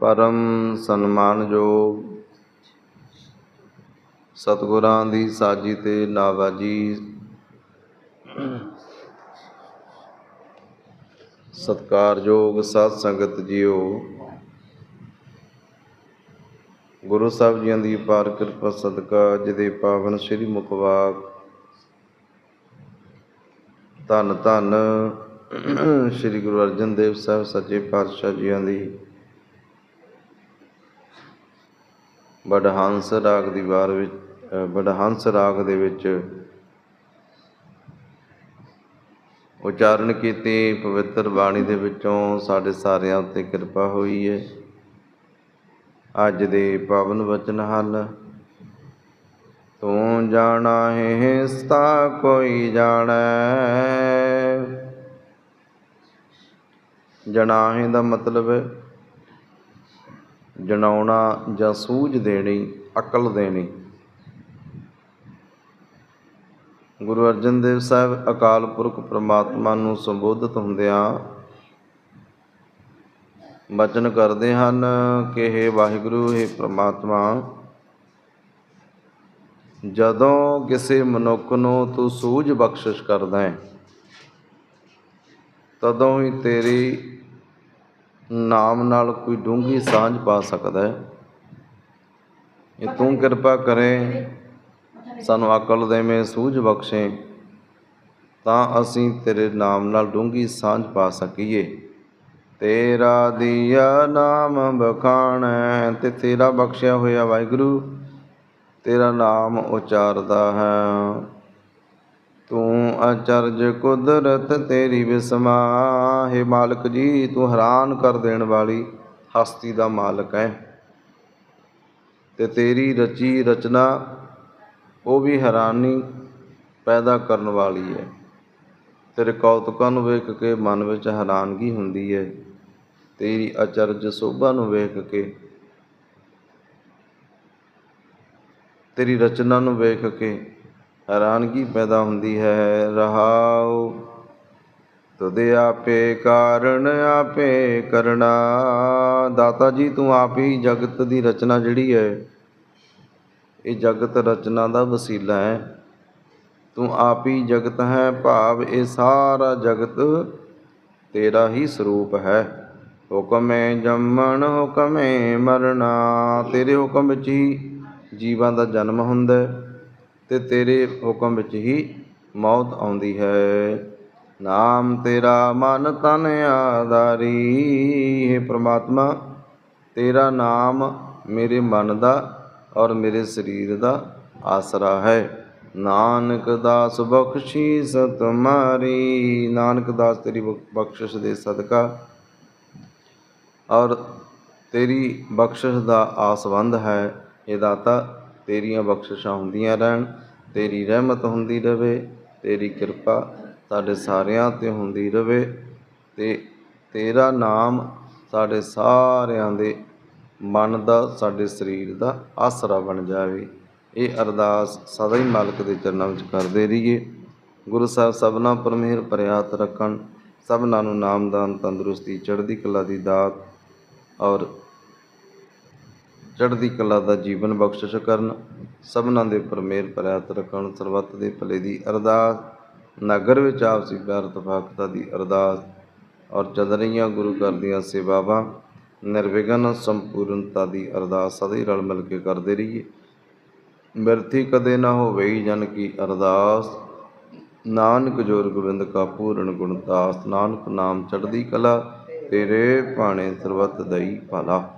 ਪਰਮ ਸਨਮਾਨਯੋਗ ਸਤਿਗੁਰਾਂ ਦੀ ਸਾਜੀ ਤੇ ਨਾਵਾਜੀ ਸਤਿਕਾਰਯੋਗ ਸਾਧ ਸੰਗਤ ਜੀਓ। ਗੁਰੂ ਸਾਹਿਬ ਜੀਆਂ ਦੀ ਪਾਰ ਕਿਰਪਾ ਸਦਕਾ, ਜਿਹਦੇ ਪਾਵਨ ਸ੍ਰੀ ਮੁਖਵਾਕ ਧੰਨ ਧੰਨ ਸ੍ਰੀ ਗੁਰੂ ਅਰਜਨ ਦੇਵ ਸਾਹਿਬ ਸੱਚੇ ਪਾਤਸ਼ਾਹ ਜੀਆਂ ਦੀ ਬੜਹੰਸ ਰਾਗ ਦੀ ਵਾਰ ਵਿੱਚ ਅ, ਰਾਗ ਦੇ ਵਿੱਚ ਉਚਾਰਨ ਕੀਤੀ ਪਵਿੱਤਰ ਬਾਣੀ ਦੇ ਵਿੱਚੋਂ ਸਾਡੇ ਸਾਰਿਆਂ ਉੱਤੇ ਕਿਰਪਾ ਹੋਈ ਹੈ ਅੱਜ ਦੇ ਪਾਵਨ ਵਚਨ ਹਨ ਤੂੰ ਜਾਣਾ ਹੈ ਸਤਾ ਕੋਈ ਜਾਣੈ। ਜਨਾਹੇ ਦਾ ਮਤਲਬ ਜਣਾਉਣਾ ਜਾਂ ਸੂਝ ਦੇਣੀ, ਅਕਲ ਦੇਣੀ। ਗੁਰੂ ਅਰਜਨ ਦੇਵ ਸਾਹਿਬ ਅਕਾਲ ਪੁਰਖ ਪ੍ਰਮਾਤਮਾ ਨੂੰ ਸੰਬੋਧਿਤ ਹੁੰਦਿਆਂ ਬਚਨ ਕਰਦੇ ਹਨ ਕਿ हे ਵਾਹਿਗੁਰੂ हे ਪ੍ਰਮਾਤਮਾ, ਜਦੋਂ ਕਿਸੇ ਮਨੁੱਖ ਨੂੰ ਤੂੰ ਸੂਝ ਬਖਸ਼ਿਸ਼ ਕਰਦਾ ਹੈ, ਤਦੋਂ ਹੀ ਤੇਰੀ ਨਾਮ ਨਾਲ ਕੋਈ ਡੂੰਘੀ ਸਾਂਝ ਪਾ ਸਕਦਾ ਹੈ। ਇਹ ਤੂੰ ਕਿਰਪਾ ਕਰੇ, ਸਾਨੂੰ ਅਕਲ ਦੇਵੇਂ, ਸੂਝ ਬਖਸ਼ੇ, ਤਾਂ ਅਸੀਂ ਤੇਰੇ ਨਾਮ ਨਾਲ ਡੂੰਘੀ ਸਾਂਝ ਪਾ ਸਕੀਏ। ਤੇਰਾ ਦੀਆ ਨਾਮ ਬਖਾਣੈ, ਤੇ ਤੇਰਾ ਬਖਸ਼ਿਆ ਹੋਇਆ ਵਾਹਿਗੁਰੂ, ਤੇਰਾ ਨਾਮ ਉਚਾਰਦਾ ਹੈ। ਤੂੰ ਅਚਰਜ ਕੁਦਰਤ ਤੇਰੀ ਵਿਸਮਾ, ਹੈ ਮਾਲਕ ਜੀ, ਤੂੰ ਹੈਰਾਨ ਕਰ ਦੇਣ ਵਾਲੀ ਹਸਤੀ ਦਾ ਮਾਲਕ ਹੈ। ਤੇ ਤੇਰੀ ਰਚੀ ਰਚਨਾ, ਉਹ ਵੀ ਹੈਰਾਨੀ ਪੈਦਾ ਕਰਨ ਵਾਲੀ ਹੈ। ਤੇਰੇ ਕੌਤਕਾਂ ਨੂੰ ਵੇਖ ਕੇ ਮਨ ਵਿੱਚ ਹੈਰਾਨਗੀ ਹੁੰਦੀ ਹੈ। ਤੇਰੀ ਅਚਰਜ ਸੋਭਾ ਨੂੰ ਵੇਖ ਕੇ, ਤੇਰੀ ਰਚਨਾ ਨੂੰ ਵੇਖ ਕੇ ਹੈਰਾਨਗੀ ਪੈਦਾ ਹੁੰਦੀ ਹੈ। ਰਹਾਉ ਤੁਦੇ ਆਪੇ ਕਾਰਨ ਆਪੇ ਕਰਨਾ ਦਾਤਾ ਜੀ, ਤੂੰ ਆਪ ਹੀ ਜਗਤ ਦੀ ਰਚਨਾ ਜਿਹੜੀ ਹੈ, ਇਹ ਜਗਤ ਰਚਨਾ ਦਾ ਵਸੀਲਾ ਹੈ। ਤੂੰ ਆਪ ਹੀ ਜਗਤ ਹੈ, ਭਾਵ ਇਹ ਸਾਰਾ ਜਗਤ ਤੇਰਾ ਹੀ ਸਰੂਪ ਹੈ। ਹੁਕਮੇ ਜੰਮਣ, ਹੁਕਮੇ ਮਰਨਾ, ਤੇਰੇ ਹੁਕਮ ਵਿੱਚ ਹੀ ਜੀਵਾਂ ਦਾ ਜਨਮ ਹੁੰਦਾ ਹੈ। ਤੇ ਤੇਰੇ ਹੁਕਮ ਵਿੱਚ ਹੀ ਮੌਤ ਆਉਂਦੀ ਹੈ। ਨਾਮ ਤੇਰਾ ਮਨ ਤਨ ਆਧਾਰੀ, ਹੈ ਪ੍ਰਮਾਤਮਾ, ਤੇਰਾ ਨਾਮ ਮੇਰੇ ਮਨ ਦਾ ਔਰ ਮੇਰੇ ਸਰੀਰ ਦਾ ਆਸਰਾ ਹੈ। ਨਾਨਕ ਦਾਸ ਬਖਸ਼ੀਸ ਤੁਮਾਰੀ ਨਾਨਕ ਦਾਸ ਤੇਰੀ ਬਖ- ਬਖਸ਼ਿਸ਼ ਦੇ ਸਦਕਾ ਔਰ ਤੇਰੀ ਬਖਸ਼ਿਸ਼ ਦਾ ਆਸਵੰਦ ਹੈ। ਇਹ ਦਾਤਾ ਤੇਰੀਆਂ ਬਖਸ਼ਿਸ਼ਾਂ ਹੁੰਦੀਆਂ ਰਹਿਣ, ਤੇਰੀ ਰਹਿਮਤ ਹੁੰਦੀ ਰਹੇ ਤੇਰੀ ਕਿਰਪਾ ਸਾਡੇ ਸਾਰਿਆਂ ਤੇ ਹੁੰਦੀ ਰਹੇ ਤੇ ਤੇਰਾ ਨਾਮ ਸਾਡੇ ਸਾਰਿਆਂ ਦੇ ਮਨ ਦਾ, ਸਾਡੇ ਸਰੀਰ ਦਾ ਆਸਰਾ ਬਣ ਜਾਵੇ। ਇਹ ਅਰਦਾਸ ਸਦਾ ਹੀ ਮਾਲਕ ਦੇ ਚਰਨਾਂ ਵਿੱਚ ਕਰਦੇ ਰਹੀਏ। ਗੁਰੂ ਸਾਹਿਬ ਸਭਨਾ ਪਰ ਮਿਹਰ ਪ੍ਰਿਆਤ ਰੱਖਣ, ਸਭਨਾਂ ਨੂੰ ਨਾਮਦਾਨ ਤੰਦਰੁਸਤੀ, ਚੜ੍ਹਦੀ ਕਲਾ ਦੀ ਦਾਤ ਔਰ ਚੜ੍ਹਦੀ ਕਲਾ ਦਾ ਜੀਵਨ ਬਖਸ਼ਿਸ਼ ਕਰਨ, ਸਭਨਾਂ ਦੇ ਉੱਪਰ ਮਿਹਰ ਪ੍ਰਿਆਤ ਰੱਖਣ, ਸਰਬੱਤ ਦੇ ਭਲੇ ਦੀ ਅਰਦਾਸ, ਨਗਰ ਵਿੱਚ ਆਪਸੀ ਪਿਆਰ ਤਫਾਕਤਾ ਦੀ ਅਰਦਾਸ ਔਰ ਚੱਲ ਰਹੀਆਂ ਗੁਰੂ ਘਰ ਦੀਆਂ ਸੇਵਾਵਾਂ, ਨਿਰਵਿਘਨ ਸੰਪੂਰਨਤਾ ਦੀ ਅਰਦਾਸ ਸਦਾ ਹੀ ਰਲ ਮਿਲ ਕੇ ਕਰਦੇ ਰਹੀਏ। ਮਿਰਥੀ ਕਦੇ ਨਾ ਹੋਵੇ ਜਨ ਕੀ ਅਰਦਾਸ। ਨਾਨਕ ਜੋਰ ਗੋਬਿੰਦ ਕਾ ਪੂਰਨ ਗੁਣਦਾਸ ਨਾਨਕ ਨਾਮ ਚੜ੍ਹਦੀ ਕਲਾ, ਤੇਰੇ ਭਾਣੇ ਸਰਬਤ ਦਈ ਭਲਾ।